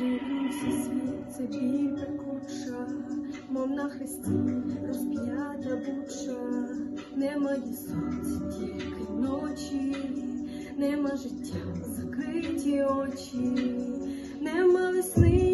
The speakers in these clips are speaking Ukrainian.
дивився світ, це біль куча, мов на хресті розп'ята буча, немає сонця, тільки ночі, нема життя, закриті очі, нема весни.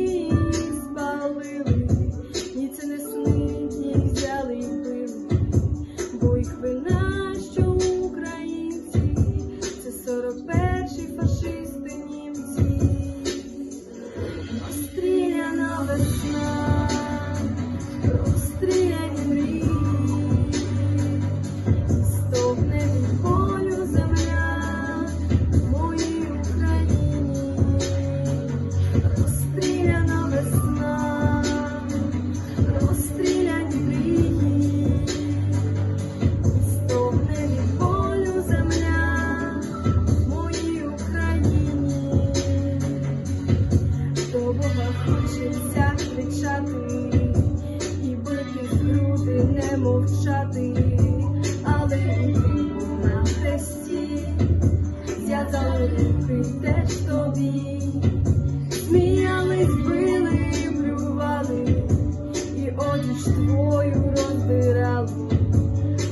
Мовчати, але на хресті, зв'язали руки теж тобі, сміялись, били, плювали, і одіж твою роздирали,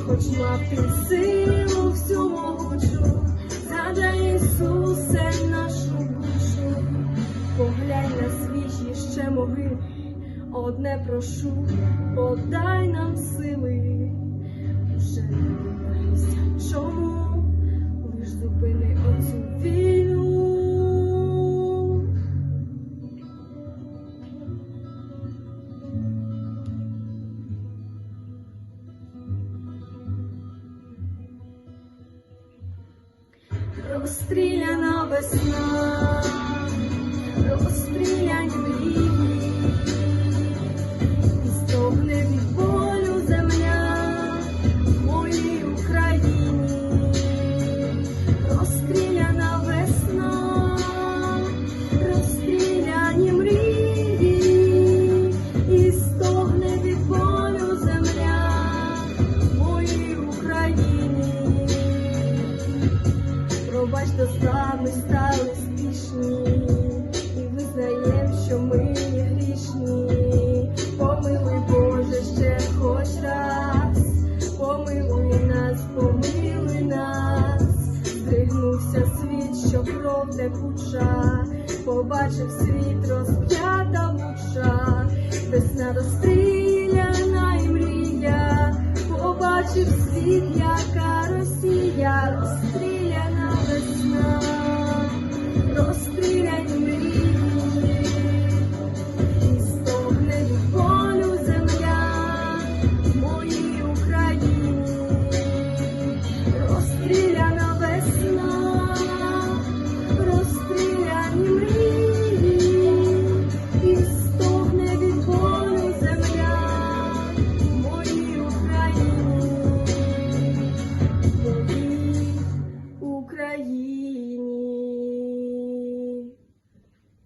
хоч мав ти силу всю могучу, згадай Ісусе нашу душу. Поглянь на свіжі ще могили, одне прошу, подай нам сили, вже не боюся, чому? Лиш зупини оцю війну. Розстріляна весна, розстріляні що кров текуча, побачив світ розп'ята муча, весна розстріляна і мрія, побачив світ, як